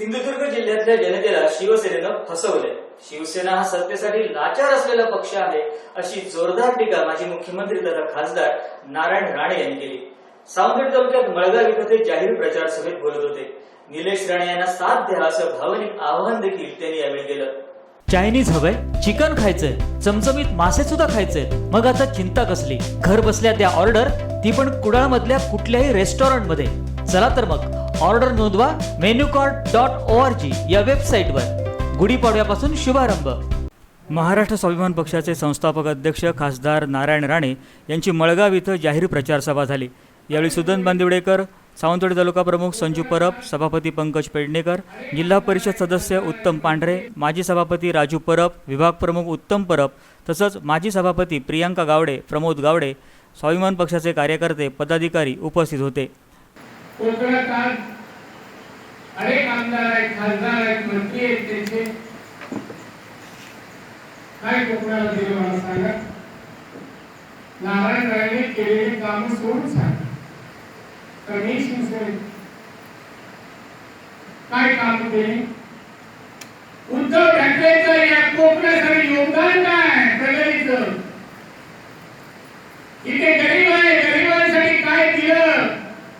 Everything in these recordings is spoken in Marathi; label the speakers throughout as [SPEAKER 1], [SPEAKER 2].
[SPEAKER 1] सिंधुदुर्ग जिल्ह्यातल्या जनतेला शिवसेनेनं फसवलंय. शिवसेना हा सत्तेसाठी लाचार असलेला पक्ष आहे अशी जोरदार टीका माजी मुख्यमंत्री तथा खासदार नारायण राणे यांनी केली. सावंतवाडी तालुक्यात मळगाव इथं ते जाहीर प्रचार सभेत बोलत होते. निलेश राणे यांना साथ द्या असं भावनिक आवाहन देखील त्यांनी यावेळी केलं.
[SPEAKER 2] चायनीज हवंय चिकन खायचंय चमचमीत मासे सुद्धा खायचे मग आता चिंता कसली? घर बसल्या त्या ऑर्डर ती पण कुडाळ मधल्या कुठल्याही रेस्टॉरंटमध्ये चला तर मग. ऑर्डर नोंदवा menu card dot O R G या वेबसाईटवर. गुढीपाडव्यापासून शुभारंभ. महाराष्ट्र स्वाभिमान पक्षाचे संस्थापक अध्यक्ष खासदार नारायण राणे यांची मळगाव इथं जाहीर प्रचार सभा झाली. यावेळी सुदन बांदिवडेकर सावंतवाडी तालुका प्रमुख संजू परब सभापती पंकज पेडणेकर जिल्हा परिषद सदस्य उत्तम पांढरे माजी सभापती राजू परब विभाग प्रमुख उत्तम परब तसंच माजी सभापती प्रियांका गावडे प्रमोद गावडे स्वाभिमान पक्षाचे कार्यकर्ते पदाधिकारी उपस्थित होते.
[SPEAKER 3] कोकणात आज अनेक आमदार आहेत खासदार आहेत मंत्री आहेत त्यांचे. काय कोकणाला दिले मला सांगा? नारायण राणे केलेली काम सोडून सांगा. कमी शिवसेने काय काम केली? उद्धव ठाकरेचं या कोकणासाठी योगदान काय प्रगतीचं इथे गरीब आहे गरिबांसाठी काय दिलं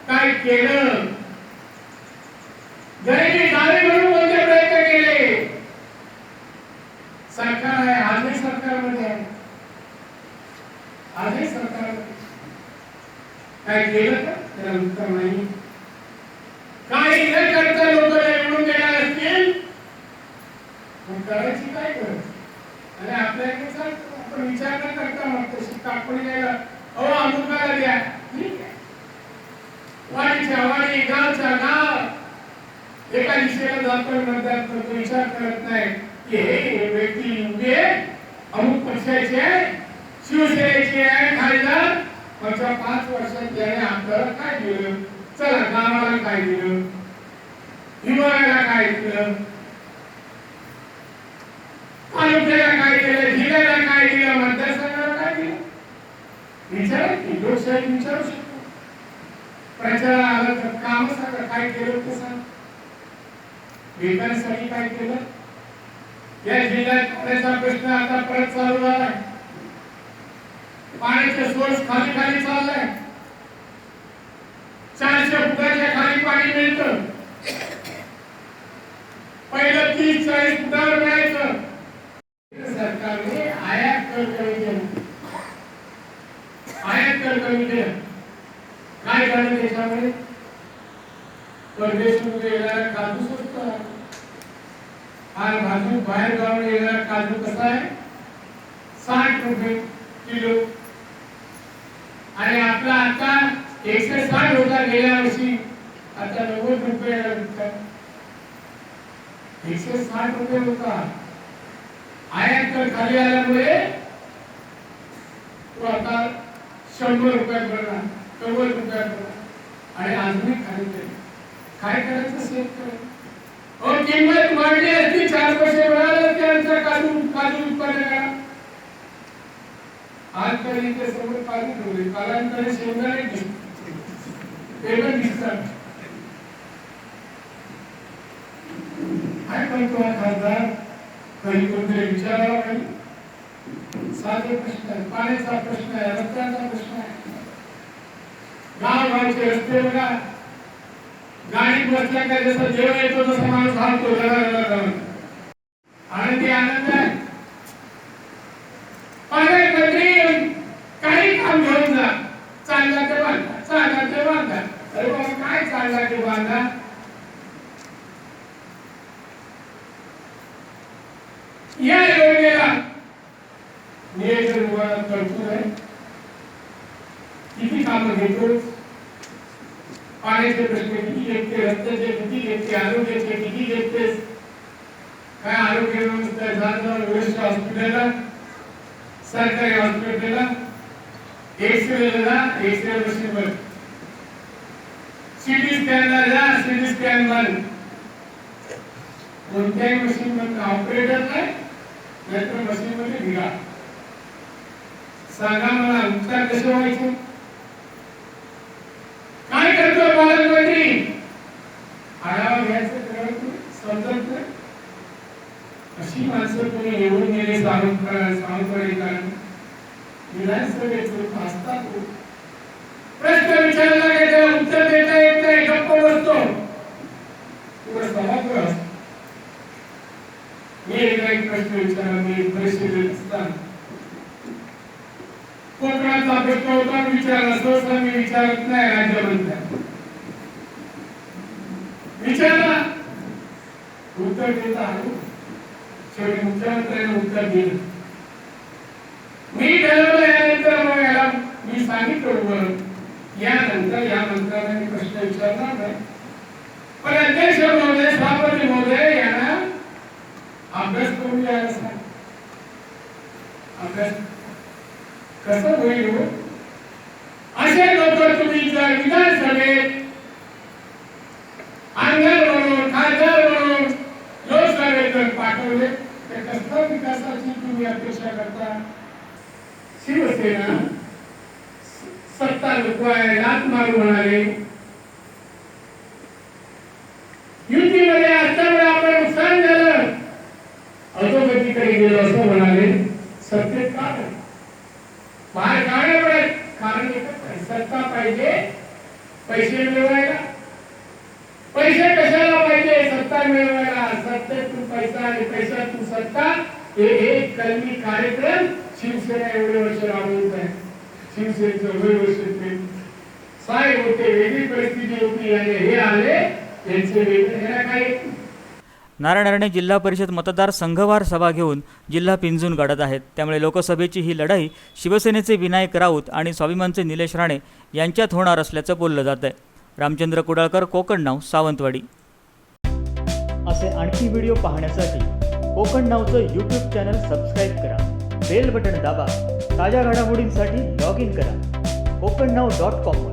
[SPEAKER 3] काय केलं. गरिबी जाणे म्हणून कोणते प्रयत्न केले. सरकार आहे आजही सरकारमध्ये आहे. आजही सरकारमध्ये काय केलं का त्याला उत्तर नाही. काही न करता लोक निवडून देणार असतील पण करायची काय गरज? आणि आपल्याकडे चालतं. आपण विचार न करता मग तशी कापणी द्यायला अहो अमुकाला द्या वाडीच्या वाडी गावच्या गाव. एका दिशेला जातो तर तो विचार करत नाही. की हे व्यक्ती उभे अमुक पक्षाचे आहे शिवसेनेचे आहे खासदार. मागच्या पाच वर्षात त्याने आपल्याला काय दिलं? चला गावाला काय दिलं? हिमालयाला काय दिलं? तालुक्याला काय दिलं? जिल्ह्याला काय दिलं? मतदारसंघाला काय दिलं? विचारा की लोकशाही विचारू शकतो. प्रचार आलं तर काम सांगा काय केलं ते सांग विकासासाठी काय केलं? या जिल्ह्यात पाण्याचा प्रश्न आता परत चालू झालाय? पाण्याचे सोर्स खाली खाली चाललाय चारशे फुटाच्या खाली पाणी मिळतं पहिलं तीस चाळीस फुटावर मिळायचं सरकारने आयात कर कमी केलं आयात कर कमी केलं काय झालं त्याच्यामुळे परदेशामध्ये येणारा काजू स्वस्त आहे. हा काजू बाहेर गावून येणारा काजू कसा आहे? साठ रुपये किलो. आणि आपला आता एकशे साठ होता गेल्या वर्षी. आता नव्वद रुपये एकशे साठ रुपये होता. आयात कर खाली आल्यामुळे तो आता शंभर रुपयात भरला नव्वद रुपयात आणि आधुनिक खाली काय करायचं शेतकरी अहो किंमत वाढली असती चार पैसे मिळाले त्यांचा काजू काजू उत्पादकाला आज तर इथे समोर काजू ठेवले कालांतरे शेंगदाणे दिसते ते पण दिसतात. काय म्हणतो हा खासदार कधी कोणतरी विचारावा काही साधे प्रश्न आहे पाण्याचा प्रश्न आहे रस्त्याचा प्रश्न आहे. गावगावचे रस्ते बघा. गाडी बसल्या काय जसं जेवण येतो तसं माणूस हालतो जरा जरा जरा आनंद आहे. पालकमंत्री काही काम घेऊन जा. चालला ते बांधा चालला ते बांधा. अरे बाबा काय चालला ते बांधा? या योजनेला. नियोजन विभागात तरतूद आहे. किती कामं घेतो पाण्याचे प्रश्न किती घेते रस्त्याचे किती घेते आरोग्याचे किती घेतेस काय आरोग्य व्यवस्था आहे, वरिष्ठ हॉस्पिटलला सरकारी हॉस्पिटलला एक्सरेला जा एक्सरे मशीन वर. सिटी स्कॅनला जा सिटी स्कॅन बंद कोणत्याही मशीन मध्ये ऑपरेटर नाही नाहीतर मशीन मध्ये सांगा मला उपचार कसे व्हायचे काय करतो पालकमंत्री आढावा घ्यायचं कळत नाही, समजत नाही कोणी निवडून गेले सावंतवाडीकर विधानसभेतून असतात प्रश्न विचारला की उत्तर देता येत नाही गप्प बसतो पुढे मी एकदा एक प्रश्न विचारला मी परिषदेत असताना प्रश्न होता विचारला सहसा मी विचारत नाही राज्यमंत्र्या विचारला उत्तर देता आलो शेवटी मुख्यमंत्र्यांनी उत्तर दिलं मी ठरवलं यानंतर मग याला मी सांगितलं यानंतर या मंत्र्यांना मी प्रश्न विचारणार नाही. पण अध्यक्ष महोदय सभापती महोदय यांना अभ्यास करून सांग अभ्यास कसं होईल हो? असे लोक तुम्ही जर विधानसभेत आमदार म्हणून खासदार म्हणून लोकसभेत जर पाठवले तुम्ही अपेक्षा करता शिवसेना सत्ता लुकवाय लात मारू म्हणाले युतीमध्ये असल्यामुळे आपलं नुकसान झालं. अधोगतीकडे गेलो असं म्हणाले. सत्तेत का बाहेर बाहेर काढण्यामुळे कारण एकच सत्ता पाहिजे पैसे मिळवायला. पैसे कशाला पाहिजे? सत्ता मिळवायला. सत्तेतून पैसा आणि पैशातून सत्ता. हे एक कलमी कार्यक्रम शिवसेना एवढे वर्ष राबवत आहे. शिवसेनेचं वर्ष होते वेगळी परिस्थिती होती आणि हे आले यांचे वेगळे काही
[SPEAKER 2] नारायण राणे जिल्हा परिषद मतदार संघवार सभा घेऊन जिल्हा पिंजून काढत आहेत. त्यामुळे लोकसभेची ही लढाई शिवसेनेचे विनायक राऊत आणि स्वाभिमानचे निलेश राणे यांच्यात होणार असल्याचं बोललं जात आहे. रामचंद्र कुडाळकर कोकण नाव सावंतवाडी. असे आणखी व्हिडिओ पाहण्यासाठी कोकण नावचं यूट्यूब चॅनल सबस्क्राईब करा. बेल बटन दाबा. ताज्या घडामोडींसाठी लॉग इन करा. कोकण नाव डॉट कॉमवर